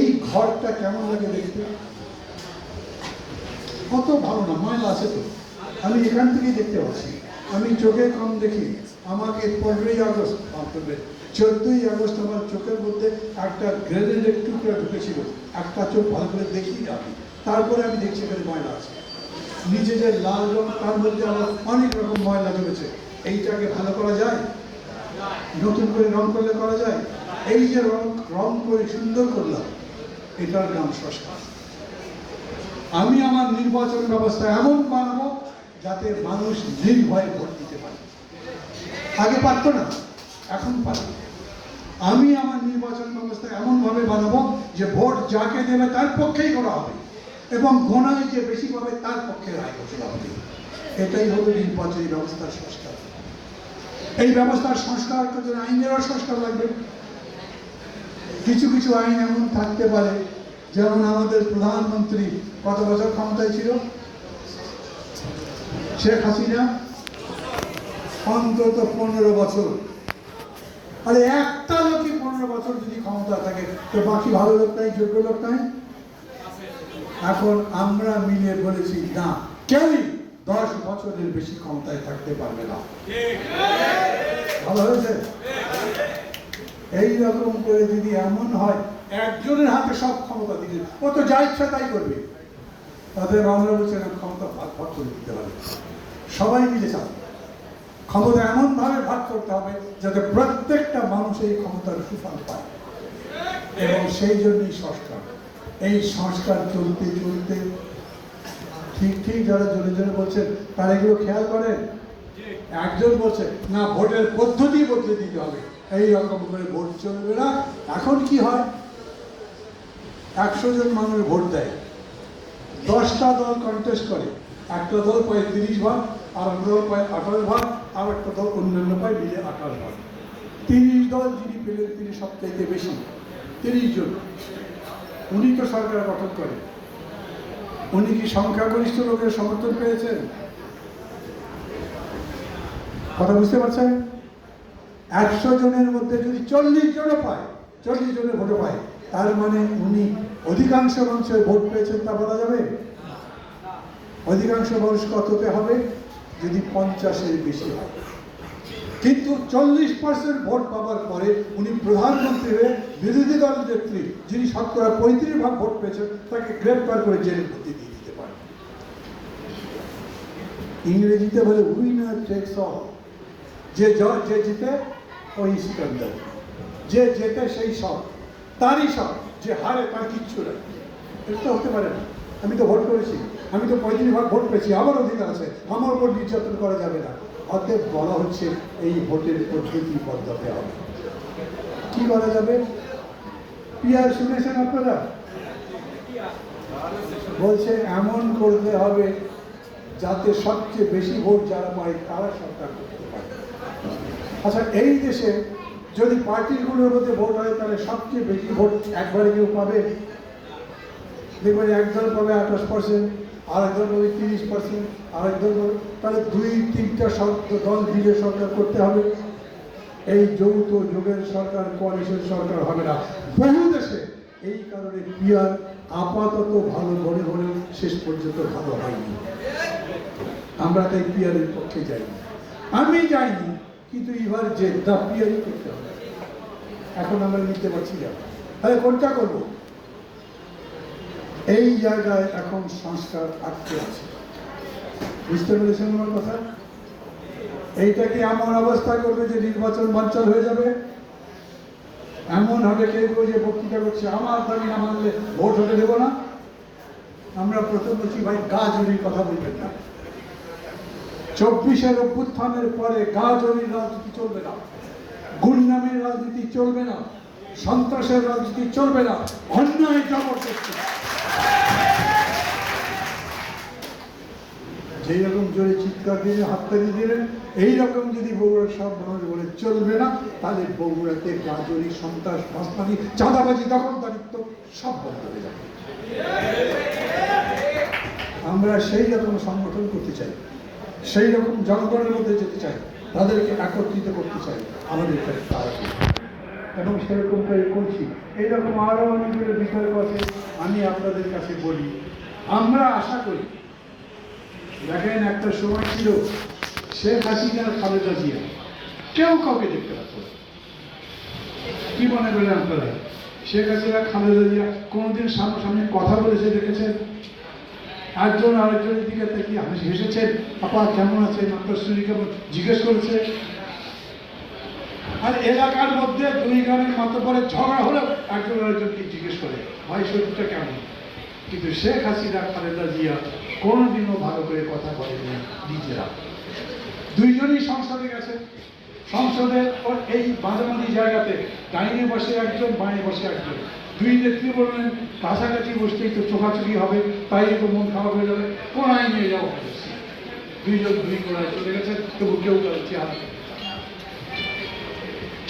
এই ঘরটা কেমন লাগে দেখতে? কত ভালো না ময়লা আছে তো। আমি এখান থেকেই দেখতে পাচ্ছি। আমি চোখে কম দেখি। আমাকে পনেরোই আগস্ট চোদ্দই আগস্ট আমার চোখের মধ্যে একটা গ্রেনেডের ঢুকেছিল। একটা চোখ ভালো করে দেখি আমি। তারপরে আমি দেখছি এখানে ময়লা আছে। নিচে যে লাল রং, তার মধ্যে আমার অনেক রকম ময়লা জমেছে এইটাকে ভালো করা যায়? নতুন করে রং করলে করা যায়? এই যে রং রং করে সুন্দর করলাম, এটার নাম সংস্কার। আমি আমার নির্বাচন ব্যবস্থা এমন বানাবো যাতে মানুষ নির্ভয়ে ভোট দিতে পারে। আগে পারতো না, এখন পারে। আমি আমার নির্বাচন ব্যবস্থা এমনভাবে বানাবো যে ভোট যাকে দেবে তার পক্ষেই করা হবে এবং গোনায় যে বেশি পাবে তার পক্ষে রায় ঘোষণা হবে। এটাই হবে নির্বাচনী ব্যবস্থার সংস্কার। এই ব্যবস্থার সংস্কার আইনেরও সংস্কার লাগবে। কিছু কিছু আইন এমন থাকতে পারে, যেমন আমাদের প্রধানমন্ত্রী কত বছর ক্ষমতায় ছিল? শেখ হাসিনা? অন্তত পনেরো বছর। আরে একটা লোকই পনেরো বছর যদি ক্ষমতা থাকে, তো বাকি ভালো লোক নাই, যোগ্য লোক নাই? এখন আমরা মিলে বলেছি, না, কেউই দশ বছরের বেশি ক্ষমতায় থাকতে পারবে না। ভালো হয়েছে? এই রকম করে যদি এমন হয়, একজনের হাতে সব ক্ষমতা দিলে, ও তো যা ইচ্ছা তাই করবে। তাদের আমরা বলছি ক্ষমতা ভাগ ভাগ করে দিতে হবে। সবাই মিলে চান ক্ষমতা এমনভাবে ভাগ করতে হবে যাতে প্রত্যেকটা মানুষ এই ক্ষমতার সুফল পায়। এবং সেই জন্যই সংস্কার। এই সংস্কার চলতে চলতে, ঠিক ঠিক যারা জোরে জোরে বলছেন, তারা এগুলো খেয়াল করেন? একজন বলছে, না, ভোটের পদ্ধতি বদলে দিতে হবে। এই রকম করে ভোট চলবে না। এখন কি হয়? একশো জন মানুষ ভোট দেয়। দশটা দল কন্টেস্ট করে। একটা দল পায় তিরিশ ভাগ, আর একটা দল পায় আঠারো ভাগ, আর একটা দল অন্যান্য পায় মিলে আঠারো ভাগ। তিরিশ দল যিনি পেলেন তিনি সব সবচাইতে বেশি। তিরিশ জন। উনি তো সরকার গঠন করে। উনি কি সংখ্যাগরিষ্ঠ লোকের সমর্থন পেয়েছেন? কথা বুঝতে পারছেন? একশো জনের মধ্যে যদি চল্লিশ জনও পায়, চল্লিশ জনের ভোটও পায়, তার মানে উনি অধিকাংশ মানুষের ভোট পেয়েছেন তা বলা যাবে? অধিকাংশ মানুষ কততে হবে? যদি পঞ্চাশের বেশি হয়। কিন্তু চল্লিশ পার্সেন্ট ভোট পাওয়ার পরে উনি প্রধানমন্ত্রী হয়ে বিরোধী দল নেত্রী, যিনি শতকরা পঁয়ত্রিশ ভাগ ভোট পেয়েছেন, তাকে গ্রেপ্তার করে জেলে ভর্তি দিয়ে দিতে পারে। ইংরেজিতে বলে উইনার টেক্স অল যে জ- যে জিতে ওই সিকান্দার যে যেতে সেই সব, তারই সব, যে হারে তার কিচ্ছু নাই। এটা হতে পারে না। আমি তো ভোট করেছি। আমি তো পঁয়ত্রিশ ভাগ ভোট পেয়েছি। আমার অধিকার আছে। আমার উপর নির্যাতন করা যাবে না। অতএব বলা হচ্ছে এই ভোটের পদ্ধতি বদলাতে হবে। কি করা যাবে? পিয়ার শুনেছেন আপনারা? বলছে, এমন করতে হবে যাতে সবচেয়ে বেশি ভোট যারা পায়, তারা সরকার করতে পারে। আচ্ছা এই দেশে যদি পার্টিগুলোর মধ্যে ভোট হয়, তাহলে সবচেয়ে বেশি ভোট একবারে কেউ পাবে? দেখবেন একদল পাবে আঠাশ পার্সেন্ট আরেকদল পাবে তিরিশ পার্সেন্ট আরেকদল পাবে, তাহলে দুই তিনটা দল মিলে সরকার করতে হবে। এই যৌথ যুগের সরকার, কোয়ালিশন সরকার হবে না। বহু দেশে এই কারণে পিয়ার আপাতত ভালো মনে হলেও শেষ পর্যন্ত ভালো হয়নি। আমরা তাই পিয়ারের পক্ষে যাই আমি যাইনি। কিন্তু এবার যে দা পিয়ারই করতে হবে। এখন আমরা নিতে পারছি না। তাহলে কোনটা করব? এই জায়গায় এখন সংস্কার আটকে আছে। বুঝতে পেরেছেন আমার কথা? এইটা কি এমন অবস্থা করবে যে নির্বাচন বাঞ্চল হয়ে যাবে? এমন হবে কেউ কেউ যে বক্তৃতা করছে? আমার দাবি না মানলে ভোট হতে দেবো না। আমরা প্রথম বলছি, ভাই জমির কথা বলবেন না। চব্বিশের অভ্যুত্থানের পরে গা রাজনীতি চলবে না। গুন্ডামির রাজনীতি চলবে না। সন্ত্রাসের রাজনীতি চলবে না। অন্যায় জবরদস্তি। যেই রকম জোরে চিৎকার দিয়ে হাততালি দিলেন এই রকম যদি বগুড়ার সব মানুষ বলে চলবে না, তাহলে বগুড়াতে গাজরি সন্ত্রাস মাস্তানি চাঁদাবাজি, দখলদারিত্ব সব বন্ধ হয়ে যাবে। আমরা সেই রকম সংগঠন করতে চাই। সেই রকম জনগণের মধ্যে যেতে চাই তাদেরকে একত্রিত করতে চাই আমাদের কাছে এবং সেরকম করে করছি। এইরকম আরও অনেকগুলো বিতর্ক আছে, আমি আপনাদের কাছে বলি। আমরা আশা করি, দেখেন একটা সময় ছিল, শেখ হাসিনা, খালেদা জিয়া, কেউ কাউকে দেখতে পাচ্ছ। কি মনে করেন আপনারা? শেখ হাসিনা, খালেদা জিয়া কোনোদিন সামনাসামনি কথা বলেছে, দেখেছেন? একজন আরেকজনের দিকে তাকিয়ে হাসি হেসেছেন, আপা, কেমন আছেন? আপনার শরীর কেমন? জিজ্ঞেস করেছে। আর এলাকার মধ্যে দুই গানের মাত্র পরে ঝগড়া হলো একজন আরেকজনকে জিজ্ঞেস করে, ভাই, শরীরটা কেমন? কিন্তু শেখ হাসিনা, খালেদা জিয়া কোনোদিনও ভালো করে কথা বলেনি নিজেরা। দুইজনই সংসদে গেছে সংসদে এই মাঝামাঝি জায়গাতে ডাইনে বসে একজন, বাঁয়ে বসে একজন। দুই নেত্রী বললেন, কাছাকাছি বসতেই তো চোখাচুকি হবে, তাই তো মন খারাপ হয়ে যাবে। কোনায় নিয়ে যাওয়া হয়েছে দুইজন দুই কোনায় চলে গেছে, তবু কেউ পায় না।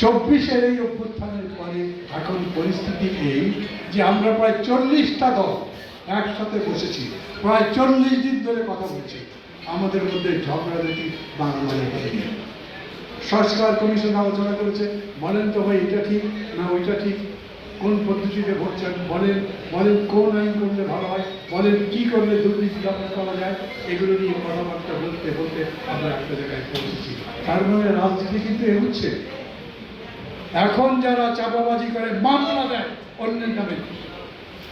চব্বিশের এই অভ্যুত্থানের পরে এখন পরিস্থিতি এই যে আমরা প্রায় চল্লিশটা দল একসাথে বসেছি, প্রায় চল্লিশ দিন ধরে কথা বলছি। আমাদের মধ্যে ঝগড়াঝাটি বাংলায় হয়নি। সংস্কার কমিশন আলোচনা করেছে, বলেন তো ভাই, এটা ঠিক না ওইটা ঠিক? কোন পদ্ধতিতে ভোট চান বলেন বলেন কোন আইন করলে ভালো হয়? বলেন কি করলে দুর্নীতি দমন করা যায়? এগুলো নিয়ে কথাবার্তা বলতে বলতে আমরা একটা জায়গায় পৌঁছেছি। তার মানে রাজনীতি কিন্তু এগুচ্ছে। এখন যারা চাপাবাজি করে, মামলা দেয় অন্যের নামে।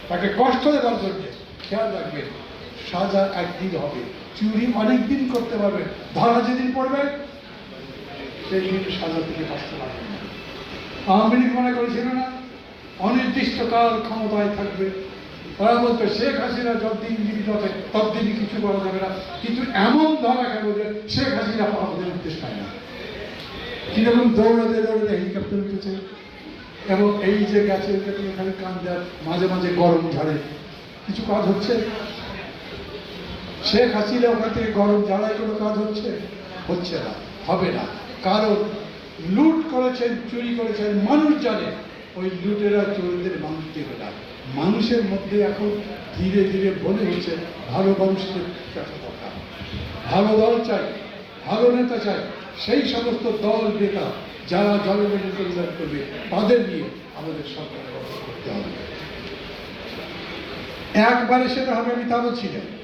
তাকে কষ্ট দেওয়ার জন্য খেয়াল রাখবেন, সাজা একদিন হবে। চুরি অনেক দিন করতে পারবে ধরা যেদিন পড়বে সেই দিন সাজা থেকে বাঁচতে পারবে আওয়ামী লীগ মনে করেছিল না? অনির্দিষ্টকাল ক্ষমতায় থাকবে। তারা বলতো শেখ হাসিনা যতদিন জীবিত আছে, ততদিনই কিছু করা যাবে না। কিন্তু এমন ধরা গেল যে শেখ হাসিনা আমাদের উদ্দেশ্য পায় না? কীরকম দৌড়াতে দৌড়াতে হেলিকপ্টার উঠেছে? এবং এই যে গাছে এখানে কান দেয় মাঝে মাঝে গরম ঝাড়ে। কিছু কাজ হচ্ছে? শেখ হাসিনা ওখান থেকে গরম জ্বালায় কোনো কাজ হচ্ছে? হচ্ছে না, হবে না। কারণ লুট করেছেন, চুরি করেছেন মানুষ জানে ওই লুটেরা চোরদের দেবে না মানুষের মধ্যে এখন ধীরে ধীরে মনে হচ্ছে ভালো মানুষের দরকার ভালো দল চাই, ভালো নেতা চাই, সেই সমস্ত দল নেতা যারা জনগণের কল্যাণ করবে, তাদের নিয়ে আমাদের সরকার করতে হবে। একবারে সেটা হবে আমি তা বলছি না